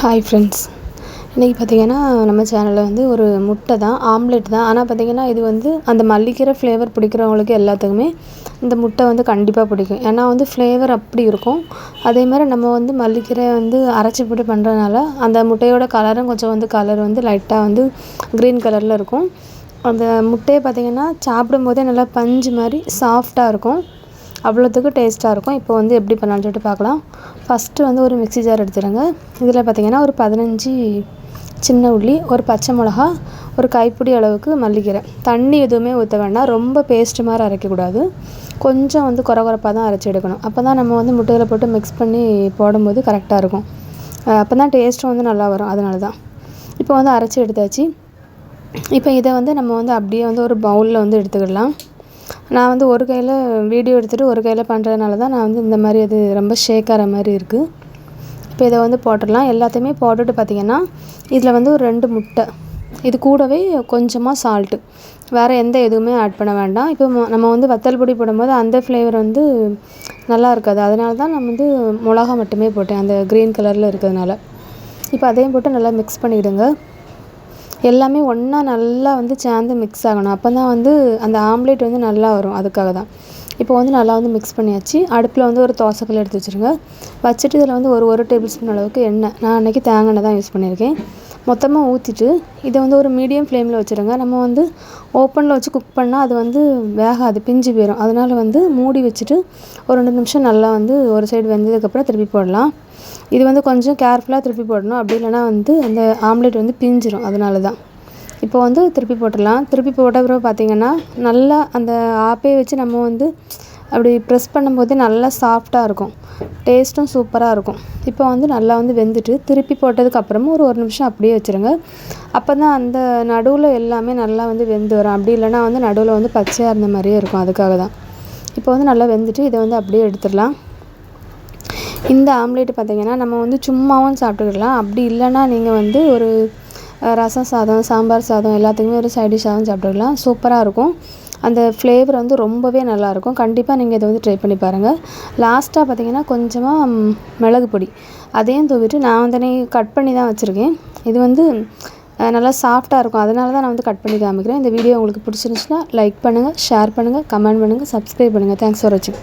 Hi friends இன்றைக்கி பார்த்தீங்கன்னா நம்ம சேனலில் வந்து ஒரு முட்டை தான் ஆம்லெட் தான். ஆனால் பார்த்தீங்கன்னா இது வந்து அந்த மல்லிக்கீரை ஃப்ளேவர் பிடிக்கிறவங்களுக்கு எல்லாத்துக்குமே இந்த முட்டை வந்து கண்டிப்பாக பிடிக்கும். ஏன்னா வந்து ஃப்ளேவர் அப்படி இருக்கும். அதே மாதிரி நம்ம வந்து மல்லிக்கீரை வந்து அரைச்சி போட்டு பண்ணுறதுனால அந்த முட்டையோட கலரும் கொஞ்சம் வந்து கலர் வந்து லைட்டாக வந்து க்ரீன் கலரில் இருக்கும். அந்த முட்டையை பார்த்திங்கன்னா சாப்பிடும்போதே நல்லா பஞ்சு மாதிரி சாஃப்டாக இருக்கும். அவ்வளோத்துக்கு டேஸ்ட்டாக இருக்கும். இப்போ வந்து எப்படி பண்ணலான்னு சொல்லிட்டு பார்க்கலாம். ஃபஸ்ட்டு வந்து ஒரு மிக்ஸி ஜார் எடுத்துடுங்க இதில் பார்த்திங்கன்னா ஒரு பதினஞ்சு சின்ன உள்ளி ஒரு பச்சை மிளகா ஒரு கைப்பிடி அளவுக்கு மல்லிக்கீரை தண்ணி எதுவுமே ஊற்ற வேண்டாம். ரொம்ப பேஸ்ட்டு மாதிரி அரைக்கக்கூடாது. கொஞ்சம் வந்து குறை குறைப்பாக தான் அரைச்சி எடுக்கணும். அப்போ தான் நம்ம வந்து முட்டையில் போட்டு மிக்ஸ் பண்ணி போடும்போது கரெக்டாக இருக்கும். அப்போ தான் டேஸ்ட்டும் வந்து நல்லா வரும். அதனால தான். இப்போ வந்து அரைச்சி எடுத்தாச்சு. இப்போ இதை வந்து நம்ம வந்து அப்படியே வந்து ஒரு பவுலில் வந்து எடுத்துக்கிடலாம். நான் வந்து ஒரு கையில் வீடியோ எடுத்துகிட்டு ஒரு கையில் பண்ணுறதுனால தான் நான் வந்து இந்த மாதிரி அது ரொம்ப ஷேக் ஆகிற மாதிரி இருக்குது இப்போ இதை வந்து போட்டுடலாம். எல்லாத்தையுமே போட்டுட்டு பார்த்திங்கன்னா இதில் வந்து ஒரு ரெண்டு முட்டை. இது கூடவே கொஞ்சமாக சால்ட்டு வேறு எந்த எதுவுமே ஆட் பண்ண வேண்டாம். இப்போ நம்ம வந்து வத்தல் பொடி போடும்போது அந்த ஃப்ளேவர் வந்து நல்லா இருக்காது. அதனால தான் நான் வந்து மிளகா மட்டுமே போட்டேன். அந்த க்ரீன் கலரில் இருக்கிறதுனால. இப்போ அதையும் போட்டு நல்லா மிக்ஸ் பண்ணிவிடுங்க எல்லாமே ஒன்றா நல்லா வந்து சேர்ந்து மிக்ஸ் ஆகணும். அப்போ தான் வந்து அந்த ஆம்லேட் வந்து நல்லா வரும். அதுக்காக தான். இப்போ வந்து நல்லா வந்து மிக்ஸ் பண்ணியாச்சு. அடுப்பில் வந்து ஒரு தோசைக்கல் எடுத்து வச்சுருங்க. வச்சுட்டு இதில் வந்து ஒரு ஒரு டேபிள் ஸ்பூன் அளவுக்கு எண்ணெய். நான் அன்றைக்கி தேங்காய் எண்ணெய் தான் யூஸ் பண்ணியிருக்கேன். மொத்தமாக ஊற்றிட்டு இதை வந்து ஒரு மீடியம் ஃப்ளேமில் வச்சுருங்க. நம்ம வந்து ஓப்பனில் வச்சு குக் பண்ணால் அது வந்து வேகாது பிஞ்சு போயிடும் அதனால் வந்து மூடி வச்சுட்டு ஒரு ரெண்டு நிமிஷம் நல்லா வந்து ஒரு சைடு வெந்ததுக்கப்புறம் திருப்பி போடலாம். இது வந்து கொஞ்சம் கேர்ஃபுல்லாக திருப்பி போடணும். அப்படி இல்லைனா வந்து அந்த ஆம்லேட் வந்து பிஞ்சிடும் அதனால தான் இப்போ வந்து திருப்பி போட்டுடலாம். திருப்பி போட்ட பிறகு பார்த்திங்கன்னா நல்லா அந்த ஆப்பே வச்சு நம்ம வந்து அப்படி ப்ரெஸ் பண்ணும்போது நல்லா சாஃப்டாக இருக்கும். டேஸ்ட்டும் சூப்பராக இருக்கும். இப்போ வந்து நல்லா வந்து வெந்துட்டு திருப்பி போட்டதுக்கப்புறமும் ஒரு ஒரு நிமிஷம் அப்படியே வச்சுருங்க. அப்போ தான் அந்த நடுவில் எல்லாமே நல்லா வந்து வெந்து வரும். அப்படி இல்லைனா வந்து நடுவில் வந்து பச்சையாக இருந்த மாதிரியே இருக்கும். அதுக்காக தான். இப்போ வந்து நல்லா வெந்துட்டு இதை வந்து அப்படியே எடுத்துடலாம். இந்த ஆம்லேட் பார்த்திங்கன்னா நம்ம வந்து சும்மாவும் சாப்பிட்டுக்கலாம். அப்படி இல்லைன்னா நீங்கள் வந்து ஒரு ரசம் சாதம் சாம்பார் சாதம் எல்லாத்துக்குமே ஒரு சைடிஷ் சாதம் சாப்பிட்டுக்கலாம். சூப்பராக இருக்கும். அந்த ஃப்ளேவர் வந்து ரொம்பவே நல்லாயிருக்கும். கண்டிப்பாக நீங்கள் இதை வந்து ட்ரை பண்ணி பாருங்கள் லாஸ்ட்டாக பார்த்தீங்கன்னா கொஞ்சமாக மிளகு பொடி. அதையும் தூவிட்டு நான் வந்து கட் பண்ணி தான் வச்சுருக்கேன். இது வந்து நல்லா சாஃப்டாக இருக்கும். அதனால தான் நான் வந்து கட் பண்ணி காமிக்கிறேன். இந்த வீடியோ உங்களுக்கு பிடிச்சிருந்துச்சுன்னா லைக் பண்ணுங்கள் ஷேர் பண்ணுங்கள் கமெண்ட் பண்ணுங்கள் சப்ஸ்கிரைப் பண்ணுங்கள் தேங்க்ஸ் ஃபார் வாட்சிங்